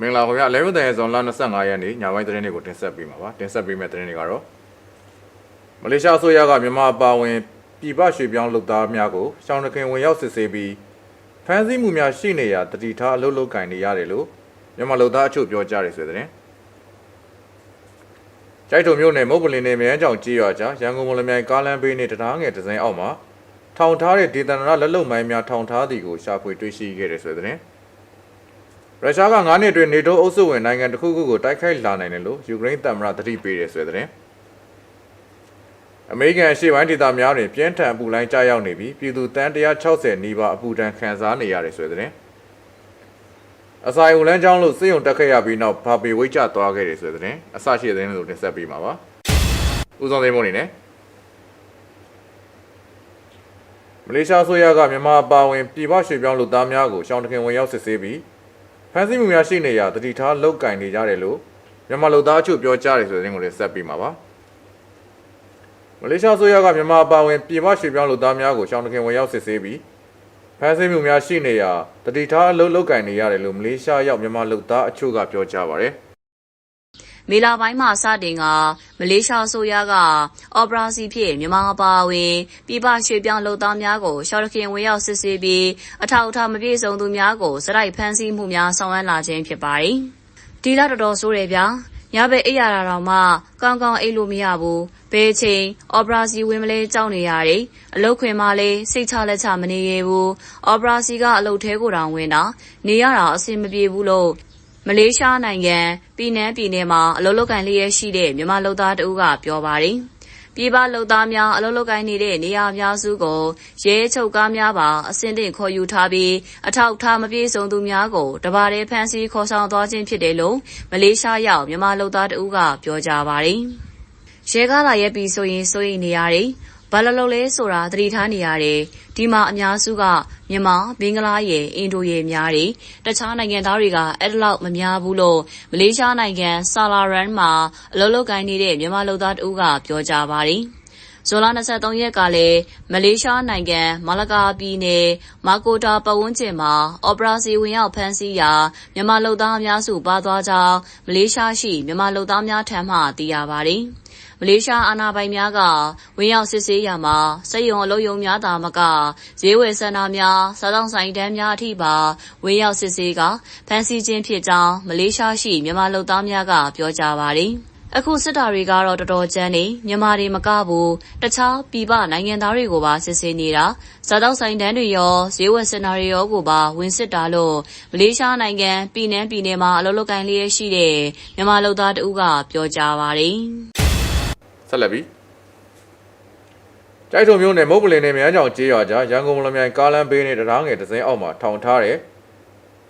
မင်္ဂလာပါခင်ဗျာလဲမတဲ့ဇွန်လ25ရက်နေ့ညပိုင်းသတင်းတွေကိုတင်ဆက်ပေးမှာပါတင်ဆက်ပေးမယ့်သတင်းတွေကတော့မလေးရှားအစိုးရကမြန်မာအပါအဝင်ပြည်ပရွှေ့ပြောင်းလုပ်သားများကိုရှောင်းတခင်ဝင်ရောက်စစ်ဆေးပြီးဖမ်းဆီးမှုများရှိနေရာတတိထားအလုပ်လုပ်ကင်နေရတယ်လို့မြန်မာလုပ်သားအချို့ပြောကြားတယ်ဆိုတဲ့သတင်းကြိုက်ထုံမြို့နယ်မုတ်ပလင်နယ်မြန်ကြောင်ကြီးရွာကြားရန်ကုန်မလမြိုင်ကားလမ်းဘေးနှင့်တရားငယ်ဒဇိုင်းအောက်မှာထောင်ထားတဲ့ဒေသနာလက်လုံမိုင်းများထောင်ထားသည်ကိုရှာဖွေတွေ့ရှိခဲ့တယ်ဆိုတဲ့သတင်း ရုရှားက9နှစ်အတွင်းနေတိုးအုပ်စုဝင်နိုင်ငံတစ်ခုခုကိုတိုက်ခိုက်လာနိုင်တယ်လို့ယူကရိန်းသမ္မတသတိပေးတယ်ဆိုတဲ့တဲ့အမေရိကန်အရှေ့ပိုင်းဒေသများတွင်ပြင်းထန်အပူလိုင်းကြားရောက်နေပြီးပြည်သူတန်း160နီးပါးအပူဒဏ်ခံစားနေရတယ်ဆိုတဲ့အစာယုံလန်းချောင်းလို့စေယုံတက်ခဲ့ရပြီးနောက်ဘာပေဝိတ်ကျသွားခဲ့တယ်ဆိုတဲ့တဲ့အစရှိတဲ့သတင်းလို့တင်ဆက်ပေးမှာပါဦးဆောင်သိမ်းမုံနေနဲ့မလေးရှားဆိုရကမြန်မာအပါအဝင်ပြည်ပရွှေ့ပြောင်းလူသားများကိုရှောင်းတခင်ဝင်ရောက်စစ်ဆေးပြီး ဖမ်းဆီးမှုများရှိနေရာတတိထားလောက်ကင်နေကြတယ်လို့မြန်မာလူသားအချို့ပြောကြားတယ်ဆိုတဲ့သတင်းကိုလည်းဆက်ပြီးမှာပါမလေးရှားဆိုရကမြန်မာအပါအဝင်ပြည်ပရွှေ့ပြောင်းလူသားများကိုရှောင်းတခင်ဝင်ရောက်စစ်ဆေးပြီးဖမ်းဆီးမှုများရှိနေရာတတိထားအလုပ်လောက်ကင်နေရတယ်လို့မလေးရှားရောက်မြန်မာလူသားအချို့ကပြောကြားပါတယ် မေလာပိုင်းမှာစတင်က မလေးရှားအစိုးရက အော်ပရာစီဖြင့် မြန်မာအပါအဝင် ပြည်ပရွှေ့ပြောင်းလုပ်သားများကို ရှော်တခင် ဝင်ရောက်စစ်ဆေးပြီး အထောက်အထား မပြည့်စုံသူများကိုစရိုက်ဖမ်းဆီးမှုများ ဆောင်ရွက်လာခြင်း ဖြစ်ပါတယ်။ဒီလ တော်တော်ဆိုးတယ်ဗျာ။ညဘက်အိပ်ရတာတော့မှ ကောင်းကောင်းအိပ်လို့မရဘူး။ဘယ်ချိန် အော်ပရာစီဝင်မလဲ ကြောက်နေရတယ်။အလုတ်ခွင်မှလည်း စိတ်ချလက်ချ မနေရဘူး။အော်ပရာစီက အလုတ်သေးကိုတောင်ဝင်တာ နေရတာ အဆင်မပြေဘူး လို့ မလေးရှားနိုင်ငံပြည်နန်းပြည်နယ်မှာအလုပ်လုပ်ကိုင်လျက်ရှိတဲ့မြန်မာလုပ်သားတဦးကပြောပါတယ်။ပြည်ပလုပ်သားများအလုပ်လုပ်ကိုင်နေတဲ့နေရာအများစုကိုရဲချုပ်ကားများပါအစင်းတင်ခေါ်ယူထားပြီးအထောက်အထားမပြည့်စုံသူများကိုတပါးတည်းဖမ်းဆီးခေါ်ဆောင်သွားခြင်းဖြစ်တယ်လို့မလေးရှားရောက်မြန်မာလုပ်သားတဦးကပြောကြားပါတယ်။ရဲကားလာရက်ပြီးဆိုရင်စိုးရိမ်နေရတယ်။ ဘာလို့လို့လဲဆိုတာသတိထားနေရတယ်။ဒီမှာအများစုကမြန်မာ၊ဘင်္ဂလားရယ်အင်ဒိုရယ်များတယ်။တခြားနိုင်ငံသားတွေကအဲ့ဒါလောက်မများဘူးလို့မလေးရှားနိုင်ငံဆာလာရန်မှာအလုပ်လုပ်ကိုင်နေတဲ့မြန်မာလုပ်သားတဦးကပြောကြားပါတယ်။ဇွန်လ23ရက်ကလည်းမလေးရှားနိုင်ငံမလကာပြည်နယ်မာကိုတာပတ်ဝန်းကျင်မှာအော်ပရာစီဝင်ရောက်ဖမ်းဆီးရာမြန်မာလုပ်သားအများစုပါသွားကြောင်းမလေးရှားရှိမြန်မာလုပ်သားများထံမှသိရပါတယ်။မ လေးရှားအာဏာပိုင်များကဝင်ရောက်စစ်ဆေးရာမှာစိတ်ယုံအလုံးယုံများသာမကဈေးဝယ်စန္ဒများစားတောင်းဆိုင်တန်းများအထိပါဝင်ရောက်စစ်ဆေးကဖမ်းဆီးခြင်းဖြစ်ကြောင်းမလေးရှားရှိမြန်မာလုပ်သားများကပြောကြားပါတယ်။အခုစစ်တာတွေကတော့တော်တော်ကြမ်းနေမြန်မာတွေမကဘူးတခြားပြည်ပနိုင်ငံသားတွေကိုပါစစ်ဆေးနေတာစားတောက်ဆိုင်တန်းတွေရောဈေးဝယ်စင်တာတွေရောကိုပါဝင်စစ်တာလို့မလေးရှားနိုင်ငံပြည်내ပြည်နယ်မှာအလုပ်လုပ်ကိုင်လျက်ရှိတဲ့မြန်မာလုပ်သားတဦးကပြောကြားပါတယ် ဆက်လက်ပြီးကြိုက်ထုံမြို့နယ်မုတ်ပလင်နယ်မြန်ကြောင်ကျေးရွာကြားရန်ကုန်မလမြိုင်ကားလမ်းဘေးနှင့်တရားငယ်ဒဇင်းအောက်မှာထောင်ထားတဲ့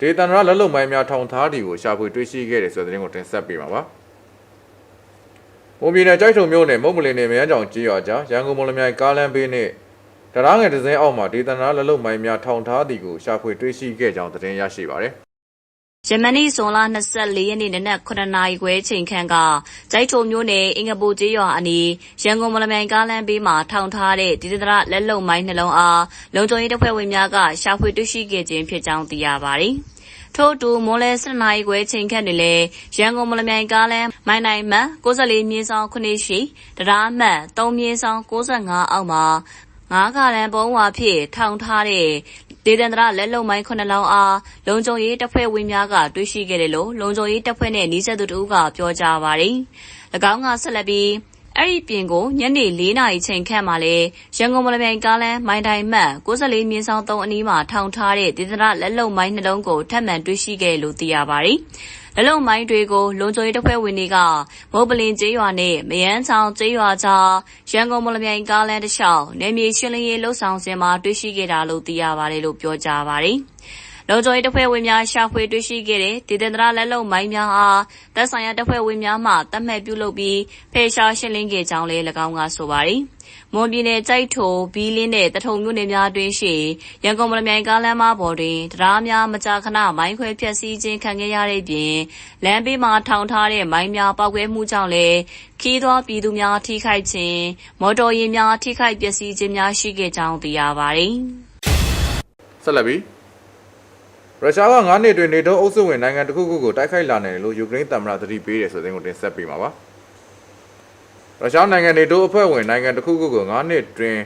ဒေသနာလက်လုံမိုင်းများထောင်ထားသည်ကိုရှာဖွေတွေ့ရှိခဲ့တယ်ဆိုတဲ့သတင်းကိုတင်ဆက်ပေးမှာပါ။ပုံပြည်နယ်ကြိုက်ထုံမြို့နယ်မုတ်ပလင်နယ်မြန်ကြောင်ကျေးရွာကြားရန်ကုန်မလမြိုင်ကားလမ်းဘေးနှင့်တရားငယ်ဒဇင်းအောက်မှာဒေသနာလက်လုံမိုင်းများထောင်ထားသည်ကိုရှာဖွေတွေ့ရှိခဲ့ကြောင်းသတင်းရရှိပါတယ်။ ယမနီဇွန်လ24ရက်နေ့ နနက်9နာရီခွဲချိန်ခန့်ကကြိုက်ထုံမျိုးနယ် အင်္ဂပူကျေးရွာအနီး ရန်ကုန်မလမြိုင် ကားလမ်းဘေးမှာ ထောင်ထားတဲ့ဒီဒရလက်လုံမိုင်းနှလုံးအား လုံခြုံရေးတပ်ဖွဲ့ဝင်များက ရှာဖွေတွေ့ရှိခဲ့ခြင်းဖြစ်ကြောင်း သိရပါတယ်။ထို့အတူ မွန်လဲ7နာရီခွဲချိန်ခန့်တွင်လည်း ရန်ကုန်မလမြိုင်ကားလမ်း မိုင်းနိုင်မှန်64မြင်းဆောင်9ရှိတရားမှတ်3မြင်းဆောင်65အောက်မှာ ငါးကရန်ပုံးဝါဖြင့် ထောင်ထားတဲ့ ဒေသန္တရလက်လုံမိုင်း9လောင်းအားလုံခြုံရေးတပ်ဖွဲ့ဝင်များကတွေ့ရှိခဲ့တယ်လို့လုံခြုံရေးတပ်ဖွဲ့နဲ့နှီးစပ်သူတို့ကပြောကြားပါတယ်။၎င်းကဆက်လက်ပြီး အဲ့ဒီပြင်ကိုညနေ၄နာရီချိန်ခန့်မှာလဲရန်ကုန်မလမြိုင်ကားလမ်းမိုင်းတိုင်းမှတ်64မြင်းဆောင်3အနီးမှာထောင်ထားတဲ့ဒေသနာလက်လုံမိုင်းနှလုံးကိုထပ်မံတွေ့ရှိခဲ့လို့သိရပါတယ်။လက်လုံမိုင်းတွေကိုလုံခြုံရေးတပ်ဖွဲ့ဝင်တွေကမုတ်ပလင်ကျေးရွာနဲ့မယန်းချောင်းကျေးရွာကြားရန်ကုန်မလမြိုင်ကားလမ်းတစ်လျှောက်နေမြေရှင်းလင်းရေးလှုပ်ဆောင်စဉ်မှာတွေ့ရှိခဲ့တာလို့သိရပါတယ်လို့ပြောကြားပါတယ်။ လုံခြုံရေးတပ်ဖွဲ့ဝင်များရှာဖွေတွေ့ရှိခဲ့တဲ့ဒေသန္တရလက်လုံမိုင်းများအားတပ်ဆိုင်ရာတပ်ဖွဲ့ဝင်များမှတတ်မှတ်ပြုလုပ်ပြီးဖေရှားရှင်းလင်းခဲ့ကြောင်းလည်း၎င်းကဆိုပါတယ်။မွန်ပြည်နယ်ကြိုက်ထိုဘီလင်းနဲ့တထုံမြို့နယ်များအတွင်းရှိရန်ကုန်မလမြိုင်ကားလမ်းမပေါ်တွင်တရားများမကြာခဏမိုင်းခွဲဖျက်ဆီးခြင်းခံခဲ့ရတဲ့ပြင်လမ်းဘေးမှာထောင်ထားတဲ့မိုင်းများပောက်ကွဲမှုကြောင့်လည်းခီးသွွားပြည်သူများထိခိုက်ခြင်းမော်တော်ယာဉ်များထိခိုက်ပျက်စီးခြင်းများရှိခဲ့ကြောင်းသိရပါတယ်။ဆက်လက်ပြီးရ ရုရှားက9နှစ်တွင်နေတိုးအုပ်စုဝင်နိုင်ငံတစ်ခုခုကိုတိုက်ခိုက်လာနိုင်တယ်လို့ယူကရိန်းသမ္မတသတိပေးတယ်ဆိုတဲ့ကိုတင်ဆက်ပေးမှာပါရုရှားနိုင်ငံနေတိုးအဖွဲ့ဝင်နိုင်ငံတစ်ခုခုကို9နှစ်တွင်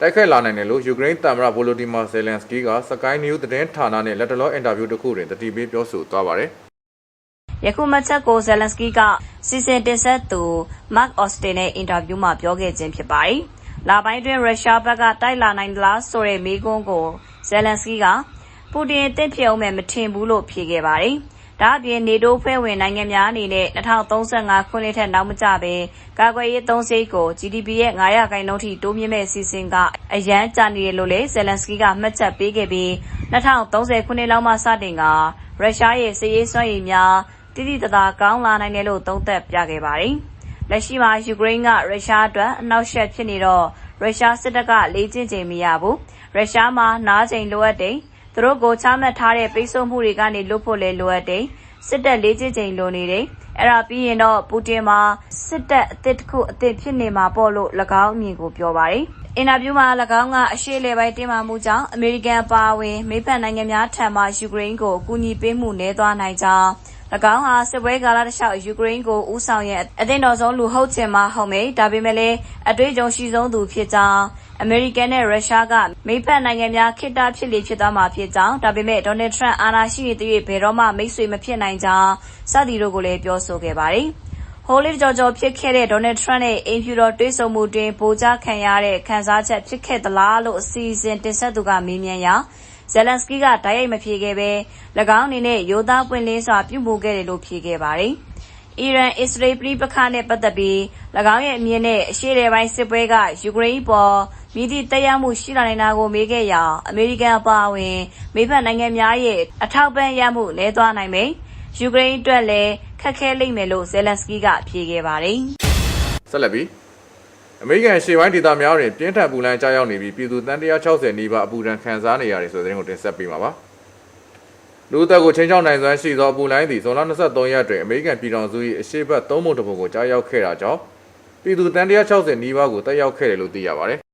တိုက်ခိုက်လာနိုင်တယ်လို့ယူကရိန်းသမ္မတဗိုလိုဒီမာဇယ်လန်စကီးက Sky News သတင်းဌာနနဲ့လက်တလောအင်တာဗျူးတစ်ခုတွင်သတိပေးပြောဆိုသွားပါတယ်ယခုမှချက်ကိုဇယ်လန်စကီကစီစဉ်တင်ဆက်သူမတ်အော့စတင်နဲ့အင်တာဗျူးမှာပြောခဲ့ခြင်းဖြစ်ပါတယ်။လပိုင်းတွင်ရုရှားဘက်ကတိုက်လာနိုင်သလားဆိုတဲ့မေးခွန်းကိုဇယ်လန်စကီက ပူတင်တင့်ဖြစ်အောင်မဲ့မထင်ဘူးလို့ဖြေခဲ့ပါတယ်။ဒါ့အပြင်နေတိုးဖွဲ့ဝင်နိုင်ငံများအနေနဲ့2035ခုနှစ်ထက်နောက်မကျဘဲကာကွယ်ရေးသုံးစိတ်ကို GDP ရဲ့900ခိုင်နှုန်းထိတိုးမြင့်မဲ့စီစဉ်ကအရန်ကြာနေတယ်လို့လည်းဇယ်လန်စကီကမှတ်ချက်ပေးခဲ့ပြီး2030ခုနှစ်လောက်မှစတင်ကရုရှားရဲ့စစ်ရေးစွမ်းရည်များတိတိတသားကောင်းလာနိုင်တယ်လို့သုံးသပ်ပြခဲ့ပါတယ်။လက်ရှိမှာယူကရိန်းကရုရှားအတွက်အနောက်ရှက်ဖြစ်နေတော့ရုရှားစစ်တပ်ကလေးကျင့်ချိန်မရဘူး။ရုရှားမှာနားချိန်လိုအပ်တယ်။ သူတို့ကိုချမှတ်ထားတဲ့ပိတ်ဆို့မှုတွေကနေလွတ်ဖို့လည်းလိုအပ်တယ်။စစ်တပ်လေးကျင့်ချိန်လိုနေတယ်။အဲ့ဒါပြီးရင်တော့ပူတင်မှာစစ်တပ်အသစ်တစ်ခုအသစ်ဖြစ်နေမှာပေါ့လို့၎င်းအမြင်ကိုပြောပါတယ်။အင်တာဗျူးမှာ၎င်းကအရှေ့လေပိုင်းတင်မာမှုကြောင့်အမေရိကန်ပါဝင်မိဖက်နိုင်ငံများထံမှယူကရိန်းကိုအကူအညီပေးမှုနှဲသွားနိုင်ကြောင်း၎င်းဟာစစ်ပွဲကာလတစ်လျှောက်ယူကရိန်းကိုဦးဆောင်ရအသင်းတော်ဆုံးလူဟုတ်ချင်မှဟုတ်မေဒါပေမဲ့လည်းအတွေ့အကြုံရှိဆုံးသူဖြစ်ကြောင်း အမေရိကန်နဲ့ရုရှားကမိဖက်နိုင်ငံများခိတ္တဖြစ်လေဖြစ်သွားမှာဖြစ်ကြောင်းဒါပေမဲ့ဒေါ်နယ်ထရန့်အာဏာရှိနေသရွေ့ဘယ်တော့မှမိတ်ဆွေမဖြစ်နိုင်ကြောင်းစသည်တို့ကိုလည်းပြောဆိုခဲ့ပါတယ်။ဟိုလီကြော်ကြော်ဖြစ်ခဲ့တဲ့ဒေါ်နယ်ထရန့်နဲ့အင်ဖြူတော်တွေးဆုံမှုတွင်ဗိုလ်ချခံရတဲ့ခန်းစားချက်ဖြစ်ခဲ့သလားလို့အစီအစဉ်တင်ဆက်သူကမေးမြန်းရာဇယ်လန်စကီကတိုက်ရိုက်မဖြေခဲ့ဘဲ၎င်းအနေနဲ့ရိုသားပွင့်လင်းစွာပြုမှုခဲ့တယ်လို့ဖြေခဲ့ပါတယ်။အီရန်အစ္စရေးပြည်ပခါနဲ့ပတ်သက်ပြီး၎င်းရဲ့အမြင်နဲ့အရှေ့လေပိုင်းစစ်ပွဲကယူကရိန်းပေါ် မိသည့်တရားမှုရှိလာနိုင်တာကိုမေးခဲ့ရာအမေရိကန်အပါအဝင်မိဖက်နိုင်ငံများရဲ့အထောက်ပံ့ရမှုလဲသွားနိုင်မယ်။ယူကရိန်းအတွက်လည်းခက်ခဲလိမ့်မယ်လို့ဇယ်လန်စကီကဖြေခဲ့ပါတယ်။ဆက်လက်ပြီးအမေရိကန်ရှေ့ပိုင်းဒေသများတွင်ပြင်းထန်ပူလန်းကြားရောက်နေပြီးပြည်သူတန်း160နီးပါးအပူဒဏ်ခံစားနေရတယ်ဆိုတဲ့သတင်းကိုတင်ဆက်ပေးမှာပါလူသက်ကိုချင်းချောင်းနိုင်စွမ်းရှိသောအပူလိုင်းသည်ဇွန်လ23ရက်တွင်အမေရိကန်ပြည်ထောင်စု၏အရှေ့ဘက်သုံးပုံတစ်ပုံကိုကြားရောက်ခဲ့တာကြောင့်ပြည်သူတန်း160နီးပါးကိုတက်ရောက်ခဲ့တယ်လို့သိရပါတယ်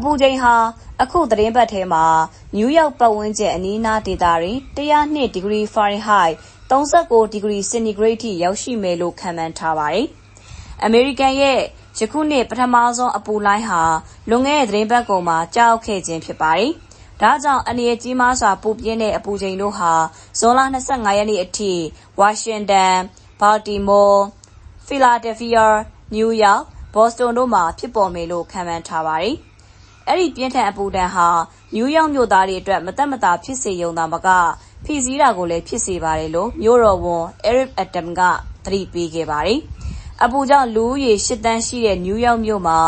အပူချိန်ဟာ အခုသတင်းပတ်ထဲမှာ နယူးယောက်ပတ်ဝန်းကျင် အနီးအနားဒေသတွင်102ဒီဂရီဖာရင်ဟိုက်39ဒီဂရီ စင်တီဂရိတ်ထိ ရောက်ရှိမယ်လို့ ခန့်မှန်းထားပါတယ်။အမေရိကန်ရဲ့ ယခုနှစ် ပထမဆုံး အပူလိုင်းဟာ လွန်ခဲ့တဲ့သတင်းပတ်ကုန်မှာကြောက်ခဲ့ခြင်း ဖြစ်ပါတယ်။ဒါကြောင့် အနေရကြီးမားစွာ ပူပြင်းတဲ့ အပူချိန်တို့ဟာ ဇွန်လ25ရက်နေ့အထိ ဝါရှင်တန်၊ဘာလ်တီမိုး၊ဖီလာဒယ်ဖီးယား၊နယူးယောက်၊ဘော့စတွန်တို့မှာ ဖြစ်ပေါ်မယ်လို့ ခန့်မှန်းထားပါတယ်။ အဲ့ဒီပြင်းထန်အပူဒဏ်ဟာနယူးယောက်မြို့သားတွေအတွက်မသက်မသာဖြစ်စေရုံသာမကဖိစီးတာကိုလည်းဖြစ်စေပါတယ်လို့မြို့တော်ဝန် Eric Adams ကသတိပေးခဲ့ပါတယ်။အပူကြောင့်လူဦးရေ၈တန်းရှိတဲ့နယူးယောက်မြို့မှာ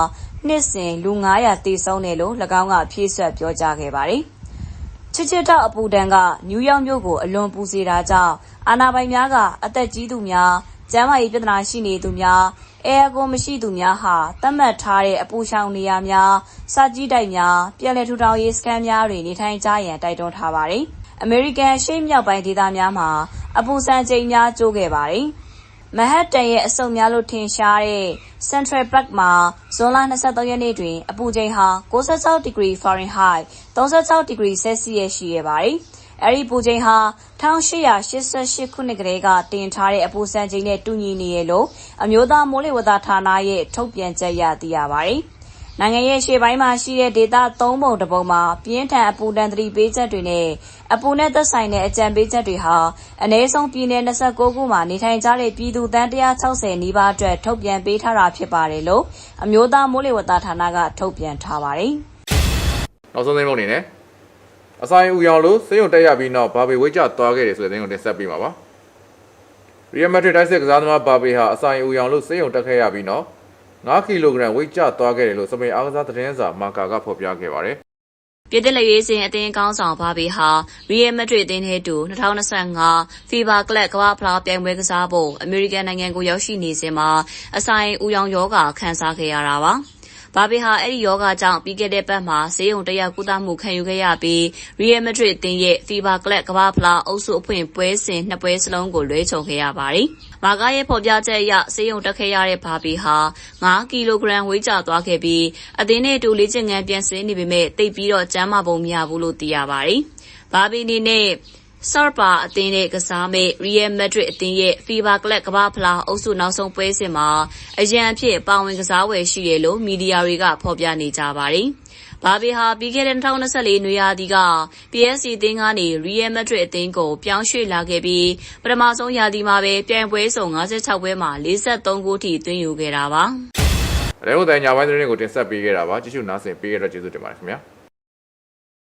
နှစ်စဉ်လူ900သေဆုံးတယ်လို့၎င်းကဖြည့်ဆွတ်ပြောကြားခဲ့ပါတယ်။ချစ်ချစ်တောက်အပူဒဏ်ကနယူးယောက်မြို့ကိုအလွန်ပူစေတာကြောင့်အာဏာပိုင်များကအသက်ကြီးသူများကျန်းမာရေးပြဿနာရှိနေသူများ အဲကွန်မရှိသူများဟာသတ်မှတ်ထားတဲ့အပူရှောင်နေရာများစာကြီးတိုက်များပြည်လဲထူထောင်ရေးစခန်းများတွင်နေထိုင်ကြရန်တိုက်တွန်းထားပါတယ်။အမေရိကန်ရှေ့မြောက်ပိုင်းဒေသများမှာအပူစံချိန်များကျိုးခဲ့ပါတယ်။မဟတ်တန်ရဲ့အစုံများလို့ထင်ရှားတဲ့ Central Park မှာဇွန်လ23ရက်နေ့တွင် အပူချိန်ဟာ96ဒီဂရီဖာရင်ဟိုက်36ဒီဂရီဆဲလ်စီယပ်ရှိခဲ့ပါတယ်။ အဲဒီပူချိန်ဟာ1888ခုနှစ်ကတည်းကတင်ထားတဲ့အပူစံချိန်နဲ့တူညီနေရလို့အမျိုးသားမိုးလေဝသဌာနရဲ့ထုတ်ပြန်ချက်အရသိရပါတယ်။နိုင်ငံရဲ့ရှေ့ပိုင်းမှာရှိတဲ့ဒေသသုံးပုံတစ်ပုံမှာပြင်းထန်အပူဒဏ်သတိပေးချက်တွေနဲ့အပူနဲ့သက်ဆိုင်တဲ့အကြံပေးချက်တွေဟာအနည်းဆုံးပြည်နယ်29ခုမှာနေထိုင်ကြတဲ့ပြည်သူသန်း160နီးပါးအတွက်ထုတ်ပြန်ပေးထားတာဖြစ်ပါတယ်လို့အမျိုးသားမိုးလေဝသဌာနကထုတ်ပြန်ထားပါတယ်။နောက်ဆုံးသိမ်းမုံအနေနဲ့ အဆိုင်ဦးရောင်လို့စေယုံတက်ရပြီးနောက်ဘာဘေဝိတ်ကျသွားခဲ့တယ်ဆိုတဲ့သတင်းကိုတင်ဆက်ပေးမှာပါရီယယ်မက်ဒရစ်တိုက်စစ်ကစားသမားဘာဘေဟာအဆိုင်ဦးရောင်လို့စေယုံတက်ခဲ့ရပြီးနောက်9ကီလိုဂရမ်ဝိတ်ကျသွားခဲ့တယ်လို့စပိန်အားကစားသတင်းစာမာကာကဖော်ပြခဲ့ပါတယ်ပြည်သက်လက်ရေးစဉ်အသင်းကောင်းဆောင်ဘာဘီဟာရီယယ်မက်ဒရစ်အသင်းထဲတူ2025ဖီဘာကလပ်ကမ္ဘာဖလားပြိုင်ပွဲကစားဖို့အမေရိကန်နိုင်ငံကိုရောက်ရှိနေစဉ်မှာအဆိုင်ဦးရောင်ယောဂခံစားခဲ့ရတာပါ။ ဘာဘီဟာ အဲ့ဒီယောဂကြောင့် ပြီးခဲ့တဲ့ပတ်မှာဈေးရုံတရားကုသမှု ခံယူခဲ့ရပြီး ရီယယ်မက်ဒရစ်အသင်းရဲ့ဖီဘာကလပ်ကမ္ဘာဖလား အုပ်စုအဖွင့်ပွဲစဉ် နှစ်ပွဲစလုံးကို လွဲချော်ခဲ့ရပါတယ်။မာကားရဲ့ ဖော်ပြချက်အရဈေးရုံတက်ခဲ့ရတဲ့ ဘာဘီဟာ9ကီလိုဂရမ် ဝေးကျသွားခဲ့ပြီး အသင်းနဲ့အတူ လေ့ကျင့်ခန်းပြန်ဆင်းနေပေမဲ့တိတ်ပြီးတော့ ကျန်းမာပုံမရဘူးလို့ သိရပါတယ်။ဘာဘီအနေနဲ့ ဆော့ပါအသင်းနဲ့ကစားမဲ့ Real Madrid အသင်းရဲ့ FIBA ကလပ်ကမ္ဘာဖလားအုပ်စုနောက်ဆုံးပွဲစဉ်မှာအရန်အဖြစ်ပါဝင်ကစားဝယ်ရှိတယ်လို့မီဒီယာတွေကဖော်ပြနေကြပါတယ်။ဘာဘီဟာပြီးခဲ့တဲ့2024နွေရာသီက PSG အသင်းကနေ Real Madrid အသင်းကိုပြောင်းရွှေ့လာခဲ့ပြီးပထမဆုံးရာသီမှာပဲပြိုင်ပွဲစုံ56ပွဲမှာ43ဂိုးထိသွင်းယူခဲ့တာပါ။ရဲဟုတ်တဲ့ညာပိုင်းသတင်းတွေကိုတင်ဆက်ပေးခဲ့တာပါကြည့်ရှုနားဆင်ပေးခဲ့တဲ့ကျေးဇူးတင်ပါတယ်ခင်ဗျာ